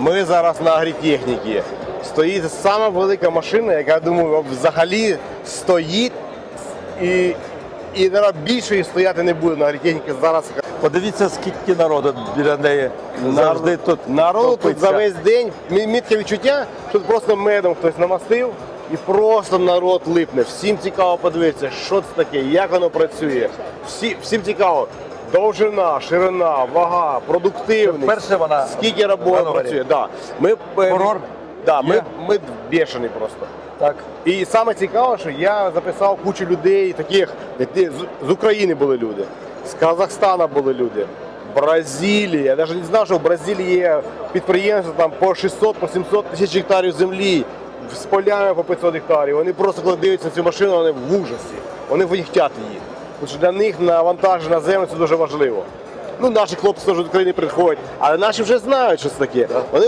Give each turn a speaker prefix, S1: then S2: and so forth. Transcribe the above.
S1: Ми зараз на агрітехніці. Стоїть сама велика машина, яка я думаю, взагалі стоїть і, і наверно, більше її стояти не буде на агрітехніці зараз.
S2: Подивіться, скільки народу біля неї завжди тут.
S1: Народу тут за весь день мітке відчуття, що тут просто медом хтось намастив і просто народ липне. Всім цікаво подивитися, що це таке, як воно працює. Всі, всім цікаво. Довжина, ширина, вага, продуктивність.
S2: Вперше вона
S1: скільки роботи працює. Да. Ми, е, Да, ми,
S2: є?
S1: ми бешені просто.
S2: Так.
S1: І саме цікаве, що я записав кучу людей, таких які з, з України були люди, з Казахстана були люди, Бразилія. Я навіть не знав, що в Бразилії є підприємства там по 600 по 700 тисяч гектарів землі з полями по 500 гектарів. Вони просто коли дивляться на цю машину, вони в ужасі. Вони хочуть її. Тому що для них навантаження на землю це дуже важливо. Ну, наші хлопці теж з України приходять, але наші вже знають, що це таке. Вони